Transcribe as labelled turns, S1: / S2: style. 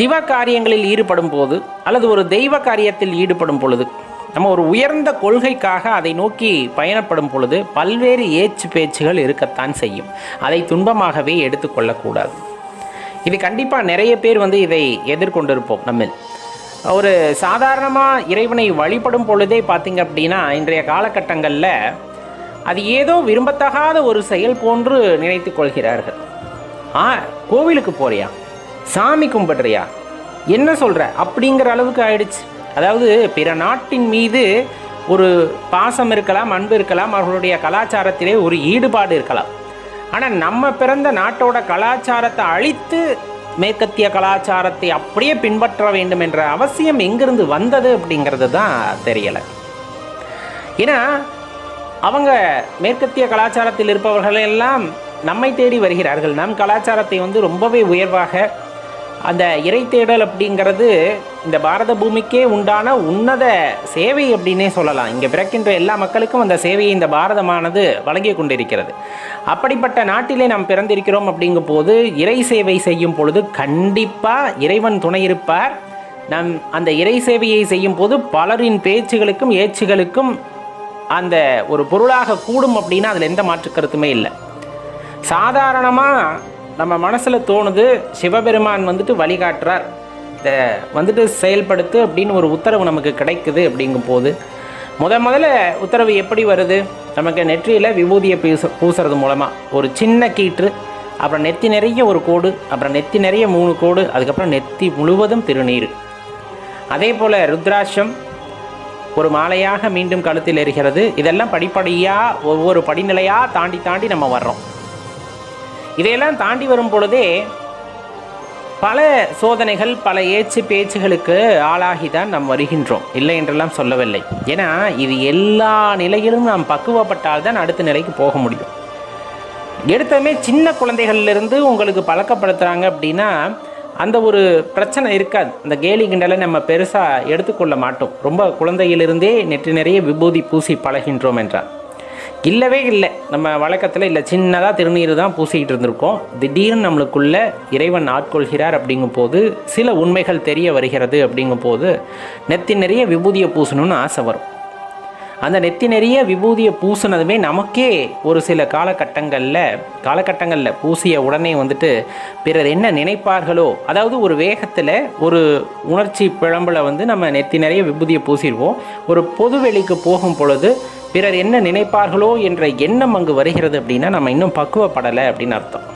S1: சிவ காரியங்களில் ஈடுபடும் போது அல்லது ஒரு தெய்வ காரியத்தில் ஈடுபடும் பொழுது நம்ம ஒரு உயர்ந்த கொள்கைக்காக அதை நோக்கி பயணப்படும் பொழுது பல்வேறு ஏச்சு பேச்சுகள் இருக்கத்தான் செய்யும். அதை துன்பமாகவே எடுத்துக்கொள்ளக்கூடாது இது கண்டிப்பாக நிறைய பேர் வந்து இதை எதிர்கொண்டிருப்போம் நம்மில். ஒரு சாதாரணமாக இறைவனை வழிபடும் பொழுதே பார்த்தீங்க அப்படின்னா இன்றைய காலகட்டங்களில் அது ஏதோ விரும்பத்தகாத ஒரு செயல் போன்று நினைத்து கொள்கிறார்கள். ஆ கோவிலுக்கு போறியா? சாமி கும்பிடுறியா? என்ன சொல்கிற அப்படிங்கிற அளவுக்கு ஆயிடுச்சு. அதாவது பிற நாட்டின் மீது ஒரு பாசம் இருக்கலாம் அன்பு இருக்கலாம் அவர்களுடைய கலாச்சாரத்திலே ஒரு ஈடுபாடு இருக்கலாம். ஆனால் நம்ம பிறந்த நாட்டோட கலாச்சாரத்தை அழித்து மேற்கத்திய கலாச்சாரத்தை அப்படியே பின்பற்ற வேண்டும் என்ற அவசியம் எங்கிருந்து வந்தது அப்படிங்கிறது தான் தெரியலை. ஏன்னா அவங்க மேற்கத்திய கலாச்சாரத்தில் இருப்பவர்கள் எல்லாம் நம்மை தேடி வருகிறார்கள். நம் கலாச்சாரத்தை வந்து ரொம்பவே உயர்வாக அந்த இறை தேடல் அப்படிங்கிறது இந்த பாரத பூமிக்கே உண்டான உன்னத சேவை அப்படின்னே சொல்லலாம். இங்கே பிறக்கின்ற எல்லா மக்களுக்கும் அந்த சேவையை இந்த பாரதமானது வழங்கி கொண்டிருக்கிறது. அப்படிப்பட்ட நாட்டிலே நாம் பிறந்திருக்கிறோம் அப்படிங்கும் போது இறை சேவை செய்யும் பொழுது கண்டிப்பாக இறைவன் துணை இருப்பார். நம் அந்த இறை சேவையை செய்யும் போது பலரின் பேச்சுகளுக்கும் ஏச்சுகளுக்கும் அந்த ஒரு பொருளாக கூடும் அப்படின்னா அதில் எந்த மாற்று கருத்துமே இல்லை. சாதாரணமாக நம்ம மனசில் தோணுது சிவபெருமான் வந்துட்டு வழிகாட்டுறார். இதை வந்துட்டு செயல்படுத்து அப்படின்னு ஒரு உத்தரவு நமக்கு கிடைக்குது அப்படிங்கும் போது முத முதல்ல உத்தரவு எப்படி வருது? நமக்கு நெற்றியில் விபூதியை பூச பூசுறது மூலமாக ஒரு சின்ன கீற்று அப்புறம் நெத்தி நிறைய ஒரு கோடு அப்புறம் நெத்தி நிறைய மூணு கோடு அதுக்கப்புறம் நெத்தி முழுவதும் திருநீர். அதே போல் ருத்ராட்சம் ஒரு மாலையாக மீண்டும் கழுத்தில் எரிகிறது. இதெல்லாம் படிப்படியாக ஒவ்வொரு படிநிலையாக தாண்டி தாண்டி நம்ம வர்றோம். இதையெல்லாம் தாண்டி வரும் பொழுதே பல சோதனைகள் பல ஏச்சு பேச்சுகளுக்கு ஆளாகி தான் நாம் வருகின்றோம். இல்லை என்றெல்லாம் சொல்லவில்லை. ஏன்னா இது எல்லா நிலையிலும் நாம் பக்குவப்பட்டால் தான் அடுத்த நிலைக்கு போக முடியும். எடுத்ததுமே சின்ன குழந்தைகள்லேருந்து உங்களுக்கு பழக்கப்படுத்துகிறாங்க அப்படின்னா அந்த ஒரு பிரச்சனை இருக்காது. அந்த கேலி கிண்டலை நம்ம பெருசாக எடுத்துக்கொள்ள மாட்டோம். ரொம்ப குழந்தையிலிருந்தே நெற்றி நிறைய விபூதி பூசி பழகின்றோம் என்றால். இல்லவே இல்லை. நம்ம வழக்கத்தில் இல்லை சின்னதாக திருநீர் தான் பூசிக்கிட்டு இருந்திருக்கோம். திடீர்னு நம்மளுக்குள்ள இறைவன் ஆட்கொள்கிறார் அப்படிங்கும் போது சில உண்மைகள் தெரிய வருகிறது அப்படிங்கும் போது நெத்தி நிறைய விபூதியை பூசணும்னு ஆசை வரும். அந்த நெத்தி நிறைய விபூதியை பூசினதுமே நமக்கே ஒரு சில காலகட்டங்களில் காலகட்டங்களில் பூசிய உடனே வந்துட்டு பிறர் என்ன நினைப்பார்களோ அதாவது ஒரு வேகத்தில் ஒரு உணர்ச்சி பிழம்பில் வந்து நம்ம நெத்தி நிறைய விபூதியை பூசிடுவோம். ஒரு பொதுவெளிக்கு போகும் பொழுது பிறர் என்ன நினைப்பார்களோ என்ற எண்ணம் அங்கு வருகிறது அப்படின்னா நம்ம இன்னும் பக்குவப்படலை அப்படின்னு அர்த்தம்.